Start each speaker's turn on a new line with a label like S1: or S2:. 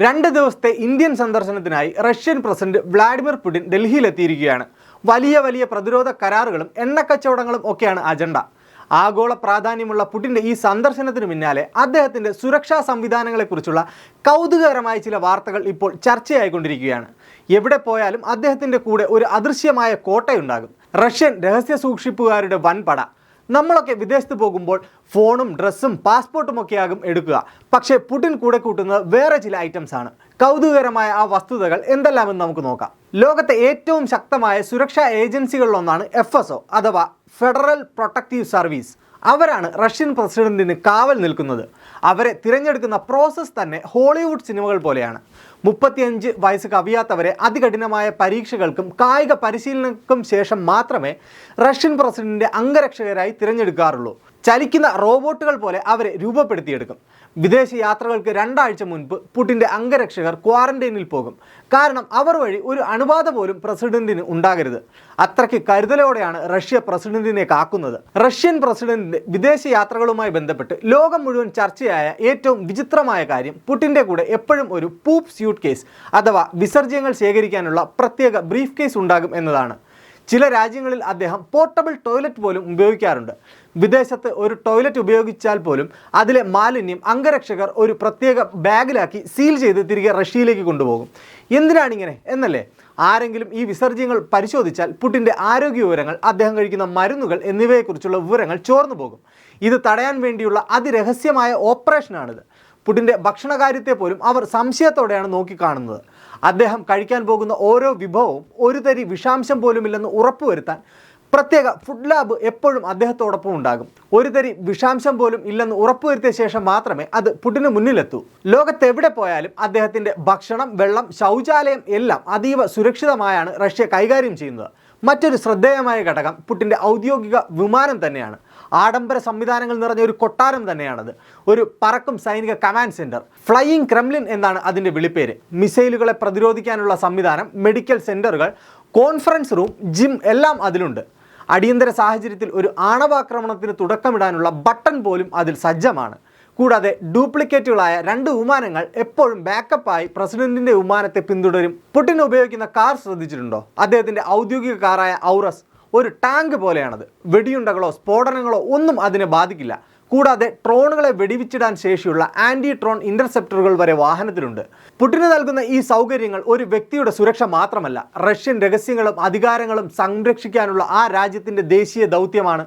S1: രണ്ട് ദിവസത്തെ ഇന്ത്യൻ സന്ദർശനത്തിനായി റഷ്യൻ പ്രസിഡന്റ് വ്ളാഡിമിർ പുടിൻ ഡൽഹിയിലെത്തിയിരിക്കുകയാണ്. വലിയ വലിയ പ്രതിരോധ കരാറുകളും എണ്ണക്കച്ചവടങ്ങളും ഒക്കെയാണ് അജണ്ട. ആഗോള പ്രാധാന്യമുള്ള പുടിന്റെ ഈ സന്ദർശനത്തിന് പിന്നാലെ അദ്ദേഹത്തിന്റെ സുരക്ഷാ സംവിധാനങ്ങളെക്കുറിച്ചുള്ള കൗതുകകരമായ ചില വാർത്തകൾ ഇപ്പോൾ ചർച്ചയായിക്കൊണ്ടിരിക്കുകയാണ്. എവിടെ പോയാലും അദ്ദേഹത്തിന്റെ കൂടെ ഒരു അദൃശ്യമായ കോട്ടയുണ്ടാകും. റഷ്യൻ രഹസ്യ സൂക്ഷിപ്പുകാരുടെ വൻപട. നമ്മളൊക്കെ വിദേശത്ത് പോകുമ്പോൾ ഫോണും ഡ്രസ്സും പാസ്പോർട്ടും ഒക്കെ ആകും എടുക്കുക. പക്ഷേ പുടിൻ കൂടെ കൂട്ടുന്നത് വേറെ ചില ഐറ്റംസ് ആണ്. കൗതുകകരമായ ആ വസ്തുതകൾ എന്തെല്ലാമെന്ന് നമുക്ക് നോക്കാം. ലോകത്തെ ഏറ്റവും ശക്തമായ സുരക്ഷാ ഏജൻസികളിലൊന്നാണ് എഫ് എസ് ഒ അഥവാ ഫെഡറൽ പ്രൊട്ടക്റ്റീവ് സർവീസ് അവരാണ് റഷ്യൻ പ്രസിഡന്റിന് കാവൽ നിൽക്കുന്നത്. അവരെ തിരഞ്ഞെടുക്കുന്ന പ്രോസസ്സ് തന്നെ ഹോളിവുഡ് സിനിമകൾ പോലെയാണ്. മുപ്പത്തിയഞ്ച് വയസ്സ് കവിയാത്തവരെ അതികഠിനമായ പരീക്ഷകൾക്കും കായിക പരിശീലനങ്ങൾക്കും ശേഷം മാത്രമേ റഷ്യൻ പ്രസിഡന്റിന്റെ അംഗരക്ഷകരായി തിരഞ്ഞെടുക്കാറുള്ളൂ. ചലിക്കുന്ന റോബോട്ടുകൾ പോലെ അവരെ രൂപപ്പെടുത്തിയെടുക്കും. വിദേശ യാത്രകൾക്ക് രണ്ടാഴ്ച മുൻപ് പുടിന്റെ അംഗരക്ഷകർ ക്വാറന്റൈനിൽ പോകും. കാരണം അവർ വഴി ഒരു അണുബാധ പോലും പ്രസിഡന്റിന് ഉണ്ടാകരുത്. അത്രയ്ക്ക് കരുതലോടെയാണ് റഷ്യ പ്രസിഡന്റിനെ കാക്കുന്നത്. റഷ്യൻ പ്രസിഡന്റിന്റെ വിദേശ യാത്രകളുമായി ബന്ധപ്പെട്ട് ലോകം മുഴുവൻ ചർച്ചയായ ഏറ്റവും വിചിത്രമായ കാര്യം പുടിന്റെ കൂടെ എപ്പോഴും ഒരു പൂപ്പ് സ്യൂട്ട് കേസ് അഥവാ വിസർജ്യങ്ങൾ ശേഖരിക്കാനുള്ള പ്രത്യേക ബ്രീഫ് കേസ് ഉണ്ടാകും എന്നതാണ്. ചില രാജ്യങ്ങളിൽ അദ്ദേഹം പോർട്ടബിൾ ടോയ്ലറ്റ് പോലും ഉപയോഗിക്കാറുണ്ട്. വിദേശത്ത് ഒരു ടോയ്ലറ്റ് ഉപയോഗിച്ചാൽ പോലും അതിലെ മാലിന്യം അംഗരക്ഷകർ ഒരു പ്രത്യേക ബാഗിലാക്കി സീൽ ചെയ്ത് തിരികെ റഷ്യയിലേക്ക് കൊണ്ടുപോകും. എന്തിനാണിങ്ങനെ? എന്നല്ലേ? ആരെങ്കിലും ഈ വിസർജ്യങ്ങൾ പരിശോധിച്ചാൽ പുട്ടിന്റെ ആരോഗ്യ വിവരങ്ങൾ അദ്ദേഹം കഴിക്കുന്ന മരുന്നുകൾ എന്നിവയെക്കുറിച്ചുള്ള വിവരങ്ങൾ ചോർന്നു പോകും ഇത് തടയാൻ വേണ്ടിയുള്ള അതിരഹസ്യമായ ഓപ്പറേഷനാണിത്. പുടിന്റെ ഭക്ഷണകാര്യത്തെ പോലും അവർ സംശയത്തോടെയാണ് നോക്കിക്കാണുന്നത്. അദ്ദേഹം കഴിക്കാൻ പോകുന്ന ഓരോ വിഭവവും ഒരു തരി വിഷാംശം പോലുമില്ലെന്ന് ഉറപ്പുവരുത്താൻ പ്രത്യേക ഫുഡ് ലാബ് എപ്പോഴും അദ്ദേഹത്തോടൊപ്പം ഉണ്ടാകും. ഒരു തരി വിഷാംശം പോലും ഇല്ലെന്ന് ഉറപ്പുവരുത്തിയ ശേഷം മാത്രമേ അത് പുടിന് മുന്നിലെത്തൂ. ലോകത്തെവിടെ പോയാലും അദ്ദേഹത്തിന്റെ ഭക്ഷണം വെള്ളം ശൗചാലയം എല്ലാം അതീവ സുരക്ഷിതമായാണ് റഷ്യ കൈകാര്യം ചെയ്യുന്നത്. മറ്റൊരു ശ്രദ്ധേയമായ ഘടകം പുട്ടിന്റെ ഔദ്യോഗിക വിമാനം തന്നെയാണ്. ആഡംബര സംവിധാനങ്ങൾ നിറഞ്ഞ ഒരു കൊട്ടാരം തന്നെയാണത്. ഒരു പറക്കും സൈനിക കമാൻഡ് സെന്റർ ഫ്ലൈയിങ് ക്രെംലിൻ എന്നാണ് അതിന്റെ വിളിപ്പേര്. മിസൈലുകളെ പ്രതിരോധിക്കാനുള്ള സംവിധാനം മെഡിക്കൽ സെന്ററുകൾ കോൺഫറൻസ് റൂം ജിം എല്ലാം അതിലുണ്ട്. അടിയന്തര സാഹചര്യത്തിൽ ഒരു ആണവാക്രമണത്തിന് തുടക്കമിടാനുള്ള ബട്ടൺ പോലും അതിൽ സജ്ജമാണ്. കൂടാതെ ഡ്യൂപ്ലിക്കേറ്റുകളായ രണ്ട് വിമാനങ്ങൾ എപ്പോഴും ബാക്കപ്പായി പ്രസിഡന്റിന്റെ വിമാനത്തെ പിന്തുടരും. പുടിൻ ഉപയോഗിക്കുന്ന കാർ ശ്രദ്ധിച്ചിട്ടുണ്ടോ? അദ്ദേഹത്തിന്റെ ഔദ്യോഗിക കാറായ ഔറസ് ഒരു ടാങ്ക് പോലെയാണത്. വെടിയുണ്ടകളോ സ്ഫോടനങ്ങളോ ഒന്നും അതിനെ ബാധിക്കില്ല. കൂടാതെ ട്രോണുകളെ വെടിവിച്ചിടാൻ ശേഷിയുള്ള ആന്റി ട്രോൺ ഇന്റർസെപ്റ്ററുകൾ വരെ വാഹനത്തിലുണ്ട്. പുട്ടിന് നൽകുന്ന ഈ സൗകര്യങ്ങൾ ഒരു വ്യക്തിയുടെ സുരക്ഷ മാത്രമല്ല റഷ്യൻ രഹസ്യങ്ങളും അധികാരങ്ങളും സംരക്ഷിക്കാനുള്ള ആ രാജ്യത്തിന്റെ ദേശീയ ദൗത്യമാണ്.